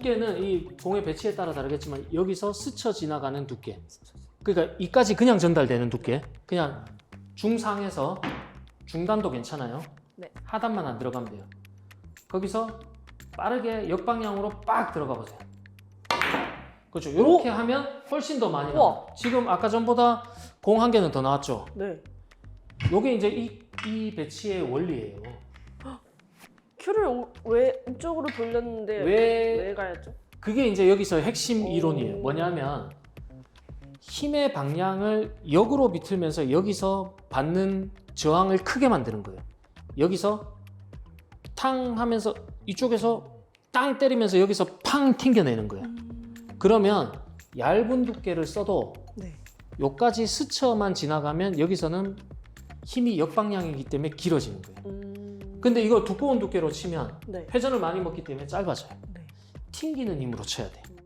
두께는 이 공의 배치에 따라 다르겠지만 여기서 스쳐 지나가는 두께. 그러니까 이까지 그냥 전달되는 두께. 그냥 중상에서 중단도 괜찮아요. 네. 하단만 안 들어가면 돼요. 거기서 빠르게 역방향으로 빡 들어가 보세요. 그렇죠. 이렇게 하면 훨씬 더 많이 나와. 지금 아까 전보다 공 한 개는 더 나왔죠. 네. 요게 이제 이, 이 배치의 원리예요. 큐를 오- 왼쪽으로 돌렸는데 왜 왜 가야죠? 그게 이제 여기서 핵심 오. 이론이에요. 뭐냐면 힘의 방향을 역으로 비틀면서 여기서 받는 저항을 크게 만드는 거예요. 여기서 탕 하면서 이쪽에서 땅 때리면서 여기서 팡 튕겨내는 거예요. 그러면 얇은 두께를 써도 네. 요까지 스쳐만 지나가면 여기서는 힘이 역방향이기 때문에 길어지는 거예요. 음. 근데 이거 두꺼운 두께로 치면 네. 회전을 많이 먹기 때문에 짧아져요. 네. 튕기는 힘으로 쳐야 돼. 음.